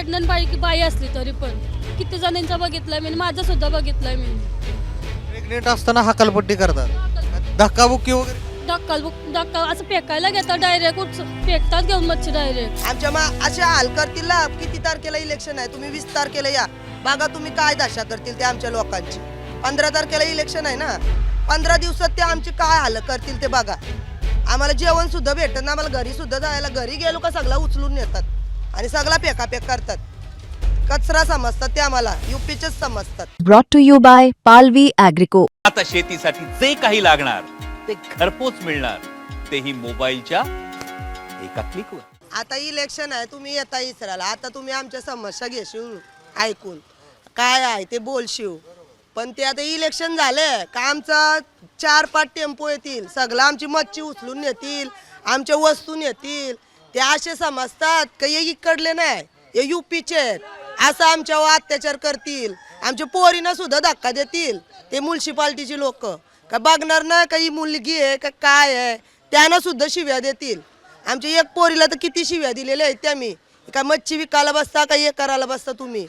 Pregnant बाई बाई असली तरी पण. किती जणांचा बघितलंय मी माझं सुद्धा बघितलंय मी. प्रेग्नेंट असताना हकालपट्टी करतात. धक्काबुक्की वगैरे? धक्का धक्का असं फेकायला घेतात डायरेक्ट फेकतात घेऊन मच्छी डायरेक्ट आमच्या मा अशा हाल करतील ना किती तारखेला इलेक्शन आहे? तुम्ही वीस तारखेला या. बघा तुम्ही काय दशा करतील ते आमच्या लोकांची. पंधरा तारखेला इलेक्शन आहे ना? पंधरा दिवसात ते आमची काय हाल करतील ते बघा. आम्हाला जेवण सुद्धा भेटत ना आम्हाला घरी सुद्धा जायला घरी गेलो का सगळा उचलून नेतात. आणि सगळा फेकाफेक करतात. कचरा समजतात ते आम्हाला. युपीचेच समजतात. Brought to you by Palvi Agrico. आता शेतीसाठी जे काही लागणार ते घरपोच मिळणार. तेही मोबाईलच्या एका क्लिकवर. आता इलेक्शन आहे तुम्ही येता इसराला आता तुम्ही आमच्या समस्या घेशील ऐकून. काय आहे ते बोलशील. पण ते आता इलेक्शन झाले का आमचा चार पाच टेम्पो येतील. सगळं आमची मच्छी उचलून नेतील आमच्या वस्तू नेतील. ते असे समजतात का हे इकडले नाही हे युपीचे आहेत. असं आमच्यावर अत्याचार करतील. आमच्या पोरींना सुद्धा धक्का देतील. ते म्युन्सिपाल्टीची लोक. का बघणार ना का ही मुलगी आहे का काय आहे? त्यांना सुद्धा शिव्या देतील. आमच्या एक पोरीला तर किती शिव्या दिलेल्या आहेत त्या मी. का मच्छी विकायला बसता का हे करायला बसता तुम्ही?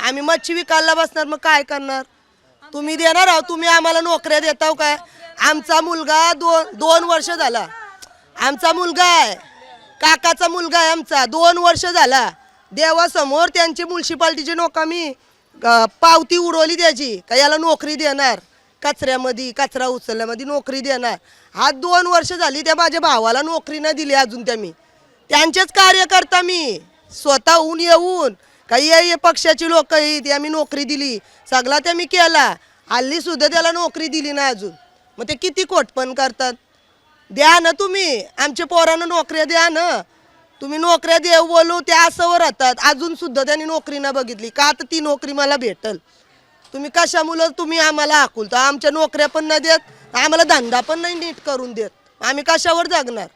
आम्ही मच्छी विकायला बसणार मग काय करणार? तुम्ही देणार आहो तुम्ही आम्हाला नोकऱ्या देताव काय? आमचा मुलगा दोन दोन वर्ष झाला. आमचा मुलगा आहे. काकाचा मुलगा आहे आमचा. दोन वर्ष झाला. देवासमोर त्यांची म्युन्सिपाल्टीची नोका मी पावती उडवली त्याची. का याला नोकरी देणार? कचऱ्यामध्ये कचरा उचलल्यामध्ये नोकरी देणार. हा दोन वर्ष झाली त्या माझ्या भावाला नोकरी नाही दिली अजून त्या मी. त्यांचेच कार्यकर्ता मी. स्वतःहून येऊन काही ये पक्षाची लोक आहेत आम्ही नोकरी दिली. सगळा त्या मी केला. हल्लीसुद्धा त्याला नोकरी दिली ना अजून. मग ते किती कोटपण करतात? द्या ना तुम्ही. आमच्या पोरांना नोकऱ्या द्या ना. तुम्ही नोकऱ्या देऊ बोलू ते असं राहतात अजून सुद्धा त्यांनी नोकरी ना बघितली. का तर ती नोकरी मला भेटल. तुम्ही कशामुळं तुम्ही आम्हाला हाकूलता आमच्या नोकऱ्या पण नाही देत आम्हाला धंदा पण नाही नीट करून देत. आम्ही कशावर जगणार?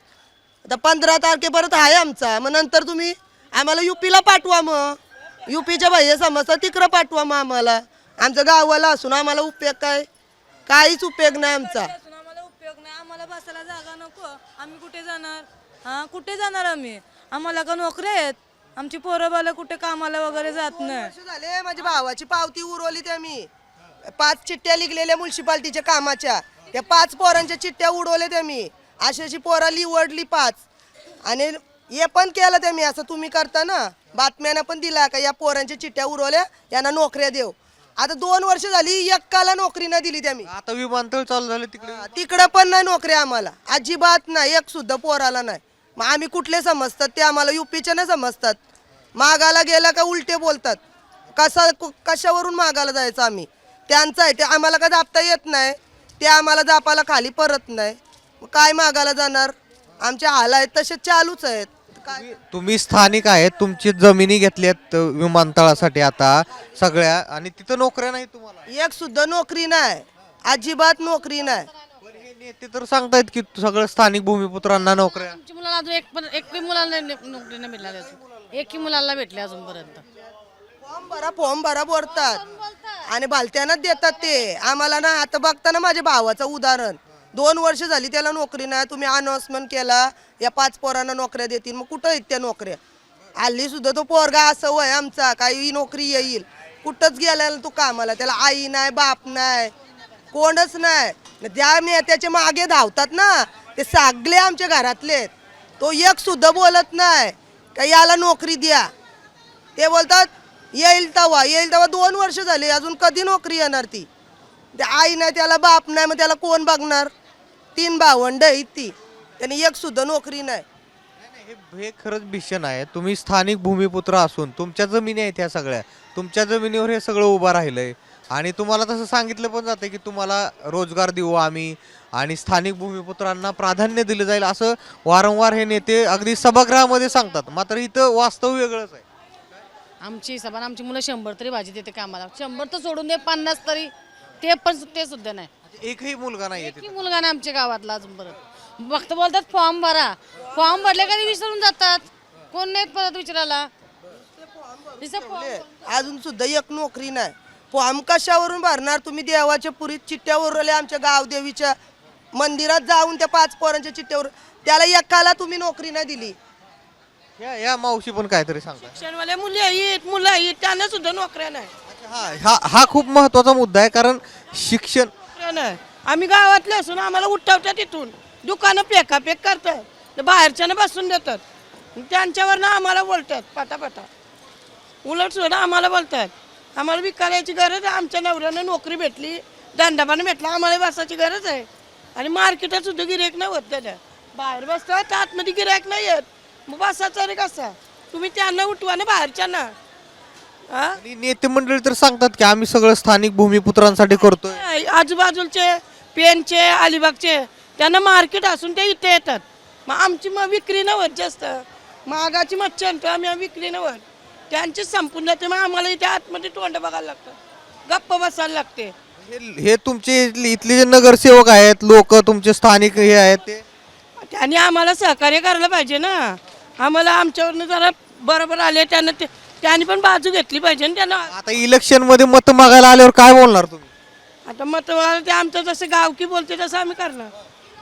आता पंधरा तारखेपर्यंत आहे आमचा. मग नंतर तुम्ही आम्हाला युपीला पाठवा मग. युपीच्या बाह्य समस्या तिकडं पाठवा मग आम्हाला. आमचं गावाला असून आम्हाला उपयोग काय? काहीच उपयोग नाही आमचा असून आम्हाला उपयोग नाही आम्हाला बसायला जागा नको. आम्ही कुठे जाणार? हा कुठे जाणार आम्ही? आम्हाला का नोकरी आहेत? आमची पोरं बालं कुठे कामाला वगैरे जात नाही. वर्ष झाले माझ्या भावाची पावती उरवली त्या मी. पाच चिठ्ठ्या लिखलेल्या म्युन्सिपाल्टीच्या कामाच्या. त्या पाच पोरांच्या चिठ्ठ्या उडवल्या त्या मी. अशी अशी पोरा लिवडली पाच. आणि हे पण केलं त्या मी असं तुम्ही करता ना. बातम्यानं पण दिला का या पोरांच्या चिठ्ठ्या उडवल्या यांना नोकऱ्या देऊ आता दोन वर्ष झाली एक्काला नोकरी नाही दिली त्या मी. आता विमानतळ चालू झाले तिकडे. तिकडं पण नाही नोकरी आम्हाला. अजिबात नाही एक सुद्धा पोराला नाही. मग आम्ही कुठले समजतात? ते आम्हाला युपीचे नाही समजतात. मागाला गेला का उलटे बोलतात. कसा कु- कशावरून मागायला जायचं आम्ही? त्यांचं आहे ते आम्हाला का जापता येत नाही. ते आम्हाला जापाला खाली परत नाही. मग काय मागायला जाणार? आमचे हाल आहेत तसे चालूच आहेत. काय? तुम्ही स्थानिक आहेत तुमची जमिनी घेतल्यात अ, विमानतळासाठी आता सगळ्या आणि तिथं नोकऱ्या नाही तुम्हाला? एक सुद्धा नोकरी नाही. अजिबात नोकरी नाही. पण हे नेते तर सांगतायत की सगळं स्थानिक भूमिपुत्रांना नोकऱ्या. आमच्या मुलाला अजून एक पण एक बी मुलाला नाही- नोकरी नाही भेटला अजून. एकही मुलाला भेटले अजूनपर्यंत. फॉर्म भरा फॉर्म भरा बोलतात. आणि भालत्यानंच देतात ते. आम्हाला ना आता बघताना माझ्या भावाचं उदाहरण. दोन वर्ष झाली त्याला नोकरी नाही तुम्ही अनाउन्समेंट केला या पाच पोरांना नोकऱ्या देतील मग कुठं आहेत त्या नोकऱ्या? आली सुद्धा तो पोरगा असं वय आमचा काही नोकरी येईल. कुठंच गेला तू कामाला त्याला आई नाही बाप नाही कोणच नाही. ज्या नेत्याच्या मागे धावतात ना ते सगळे आमच्या घरातले तो एक सुद्धा बोलत नाही का याला नोकरी द्या. ते बोलतात येईल तवा येईल तवा दोन वर्ष झाले अजून कधी नोकरी येणार ती? आई नाही त्याला बाप नाही मग त्याला कोण बघणार? तीन भावंड आहेत ती. त्यांनी एक सुद्धा नोकरी नाही. हे हे खरंच भीषण आहे. तुम्ही स्थानिक भूमिपुत्र असून तुमच्या जमिनी आहेत ह्या सगळ्या. तुमच्या जमिनीवर हे सगळं उभं राहिलंय. आणि तुम्हाला तसं सांगितलं पण जातं की तुम्हाला रोजगार देऊ आम्ही आणि स्थानिक भूमिपुत्रांना प्राधान्य दिलं जाईल असं वारंवार हे नेते अगदी सभागृहामध्ये सांगतात. मात्र इथं वास्तव वेगळंच आहे. आमची सभा आमची मुलं शंभर तरी भाजी देते कामाला. शंभर तर सोडून दे पन्नास तरी. ते पण ते सुद्धा नाही. एकही मुलगा नाही एकही मुलगा नाही आमच्या गावातला अजूनपर्यंत फक्त बोलतात फॉर्म भरा. फॉर्म भरले कधी विसरून जातात. कोण नाहीत परत विचारायला? नुसतं form- अजून सुद्धा एक नोकरी नाही. फॉर्म कशावरून भरणार तुम्ही देवाच्या पुरीत चिठ्ठ्यावर आले आमच्या गावदेवीच्या मंदिरात जाऊन त्या पाच पोरांच्या चिठ्ठ्यावर? त्याला एकाला तुम्ही नोकरी नाही दिली. या या मावशी पण काहीतरी सांगतात शिक्षणवाल्या मुली आहेत मुलं आहेत त्यांना सुद्धा नोकऱ्या नाही. हा हा हा खूप महत्त्वाचा मुद्दा आहे कारण शिक्षण ना आम्ही गावातले असून आम्हाला उठवतात तिथून. दुकानं पेकापेक करतात. तर बाहेरच्यानं बसून देतात. त्यांच्यावरनं आम्हाला बोलतात पाटापाटा. उलट सुद्धा आम्हाला बोलतात. आम्हाला विकायची गरज आहे. आमच्या नवऱ्यानं नोकरी भेटली दंडाबानं भेटला. आम्हाला बसायची गरज आहे. आणि मार्केटात सुद्धा गिरायक नाही होत त्याच्या बाहेर बसतात आतमध्ये गिरायक नाही येत. मग बसायचं रे कसा? तुम्ही त्यांना उठवा ना बाहेरच्यांना. हा? आणि नेते मंडळी तर सांगतात की आम्ही सगळं स्थानिक भूमिपुत्रांसाठी करतोय. आजूबाजूचे पेनचे अलिबागचे त्यांना मार्केट असून ते इथे येतात. मग आमची मग विक्री न होत जास्त. महागाची मच्छी आणतो आम्ही विक्री न होत. त्यांची संपून जाते मग आम्हाला इथे आतमध्ये तोंड बघायला लागतं. गप्प बसायला लागते. हे- हे तुमचे इथले इथले जे नगरसेवक आहेत लोक तुमचे स्थानिक हे आहेत ते? त्यांनी आम्हाला सहकार्य करायला पाहिजे ना. आम्हाला आमच्यावरनं जरा बरोबर आले त्यांना ते त्यांनी पण बाजू घेतली पाहिजे ना त्यांना आता इलेक्शनमध्ये मत मागायला आल्यावर काय बोलणार तुम्ही? आता मत ते आमचं जसं गावकी बोलते तसं आम्ही करणार.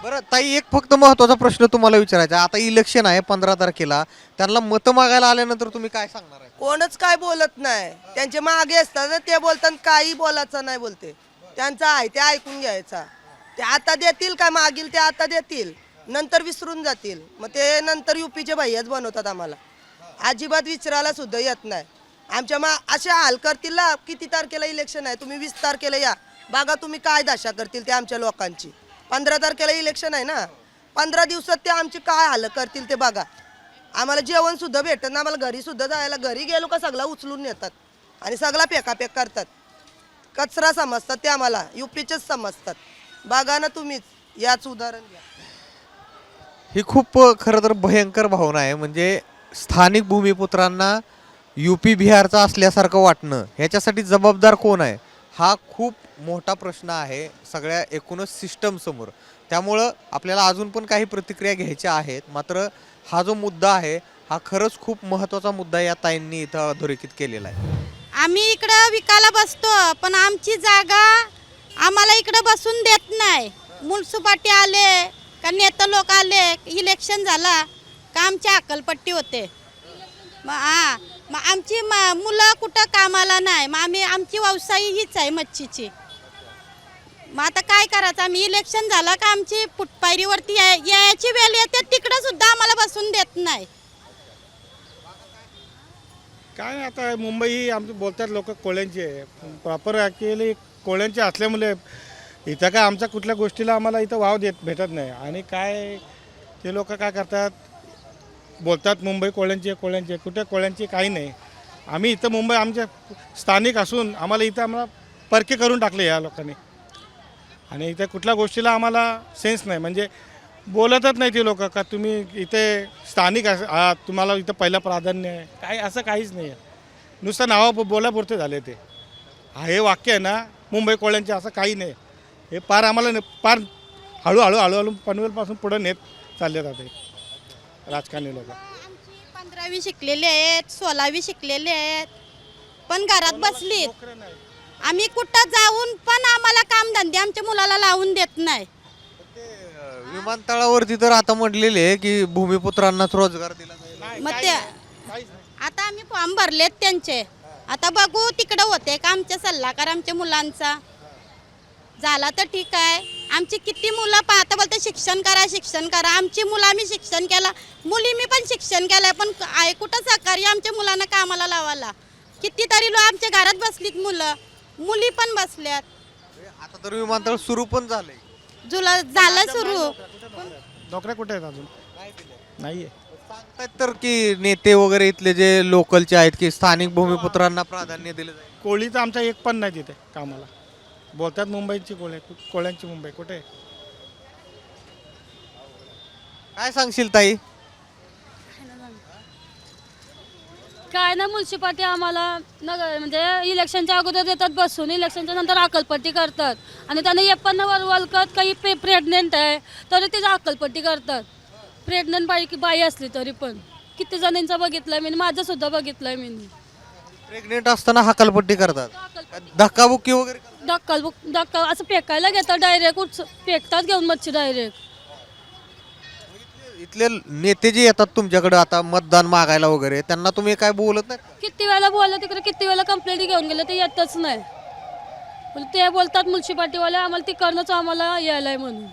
बरं ताई एक फक्त महत्त्वाचा प्रश्न तुम्हाला विचारायचा आहे. आता इलेक्शन आहे पंधरा तारखेला. त्यांना मत मागायला आल्यानंतर तुम्ही काय सांगणार आहे? कोणच काय बोलत नाही. त्यांचे मागे असतात ना, ते बोलतात काही बोलायचं नाही बोलते. त्यांचं आहे ते ऐकून घ्यायचा. ते आता देतील काय मागील ते आता देतील. नंतर विसरून जातील. मग ते नंतर युपीचे भैयाच बनवतात आम्हाला. अजिबात विचारायला सुद्धा येत नाही. आमच्या मा असे हाल करतील ना किती तारखेला इलेक्शन आहे? तुम्ही वीस तारखेला या. बघा तुम्ही काय दशा करतील ते आमच्या लोकांची. पंधरा तारखेला इलेक्शन आहे ना? पंधरा दिवसात ते आमची काय हाल करतील ते बघा. आम्हाला जेवण सुद्धा भेटत ना आम्हाला घरी सुद्धा जायला घरी गेलो का सगळा उचलून नेतात आणि सगळा पेकापेक करतात. कचरा समजतात ते आम्हाला. युपीचेच समजतात. बघा ना तुम्हीच. याच उदाहरण घ्या ही खूप खरं तर भयंकर भावना आहे. म्हणजे स्थानिक भूमिपुत्रांना यू पी बिहारचा असल्यासारखं वाटणं ह्याच्यासाठी जबाबदार कोण आहे? हा खूप मोठा प्रश्न आहे सगळ्या एकूणच सिस्टमसमोर त्यामुळं आपल्याला अजून पण काही प्रतिक्रिया घ्यायच्या आहेत. मात्र हा जो मुद्दा आहे हा खरंच खूप महत्त्वाचा मुद्दा या ताईंनी इथं अधोरेखित केलेला आहे. आम्ही इकडं विकायला बसतो पण आमची जागा आम्हाला इकडं बसून देत नाही. मुलसुपाटी आले का नेता लोक आले इलेक्शन झाला का आमची अक्कलपट्टी होते? मग हा मग आमची म- मुलं कुठं कामाला नाही. मग आम्ही आमची व्यवसायी हीच आहे मच्छीची. मग आता काय करायचं? आम्ही इलेक्शन झालं का आमची फुटपायरीवरती या- यायची वेळ येते तिकडं सुद्धा आम्हाला बसून देत नाही. काय नाही आता मुंबई ही आमची बोलतात लोक कोळ्यांची आहे. प्रॉपर ॲक्च्युअली कोळ्यांची असल्यामुळे इथं काय आमच्या कुठल्या गोष्टीला आम्हाला इथं वाव देत भेटत नाही. आणि काय ते लोक काय करतात बोलतात मुंबई कोळ्यांची आहे कोळ्यांची आहे. कुठे कोळ्यांची काही नाही. आम्ही इथं मुंबई आमच्या स्थानिक असून आम्हाला इथं आम्हाला परके करून टाकले या लोकांनी. आणि इथे कुठल्या गोष्टीला आम्हाला सेन्स नाही. म्हणजे बोलतच नाही ते लोक का तुम्ही इथे स्थानिक आहात तुम्हाला इथं पहिलं प्राधान्य आहे. काय असं काहीच नाही आहे. नुसतं नावा बोलापुरते झाले ते. हा हे वाक्य आहे ना मुंबई कोळ्यांचे असं काही नाही. हे पार आम्हाला न- पार हळूहळू हळूहळू पनवेलपासून पुढं नेत चालले जाते. राजकारणी लोक. आमची पंधरावी शिकलेले आहेत सोळावी शिकलेले आहेत. पण घरात बसलीत. आम्ही कुठं जाऊन पण आम्हाला कामधंदे आमच्या मुलाला लावून देत नाही. विमानतळावरती तर आता म्हटलेले आहे की भूमिपुत्रांनाच रोजगार दिला जाईल. मग ते आता आम्ही फॉर्म भरलेत त्यांचे. आता बघू तिकडं होते का आमच्या सल्लागार आमच्या मुलांचा. झाला तर ठीक आहे. आमची किती मुलं पाहता बोलते शिक्षण करा शिक्षण करा. आमची मुलं आम्ही शिक्षण केला. मुली मी पण शिक्षण केलंय पण आहे कुठं सहकार्य आमच्या मुलांना कामाला लावायला? कितीतरी लोक आमच्या घरात बसलीत मुलं. मुली पण बसल्यात. आता तर विमानतळ सुरू पण झालंय. जुला झालं सुरू. नोकऱ्या कुठे आहेत अजून? नाही आहे सांगतात तर की नेते वगैरे इथले जे लोकलचे आहेत की स्थानिक भूमिपुत्रांना प्राधान्य दिलं जाईल. कोळी तर आमच्या एक पण नाही तिथे कामाला. बोलतात मुंबईची कोळे कोळ्यांची मुंबई. कुठे? काय सांगशील ताई? काय ना म्युन्सिपाल्टी आम्हाला नगर म्हणजे इलेक्शनच्या अगोदर देतात बसून. इलेक्शनच्या नंतर अकलपट्टी करतात. आणि त्यांना हे पण वलकत काही पे प्रेग्नेंट आहे तरी तिचं अकलपट्टी करतात. प्रेग्नंट बाई बाई असली तरी पण. किती जणांचं बघितलंय मी माझं सुद्धा बघितलंय मी. प्रेग्नेंट असताना हकालपट्टी करतात. धक्काबुक्की वगैरे. डक्कल बुक डक्कल असं फेकायला घेतात डायरेक्ट फेकतात घेऊन मच्छी डायरेक्ट इथले नेते जे येतात तुमच्याकडे आता मतदान मागायला वगैरे त्यांना तुम्ही काय बोलत नाही? किती वेळेला बोललं तिकडे किती वेळेला कंप्लेंट घेऊन गेले ते येतच नाही. पण ते बोलतात म्युन्सिपाल्टीवाले आम्हाला तिकडनंच आम्हाला यायला आहे म्हणून.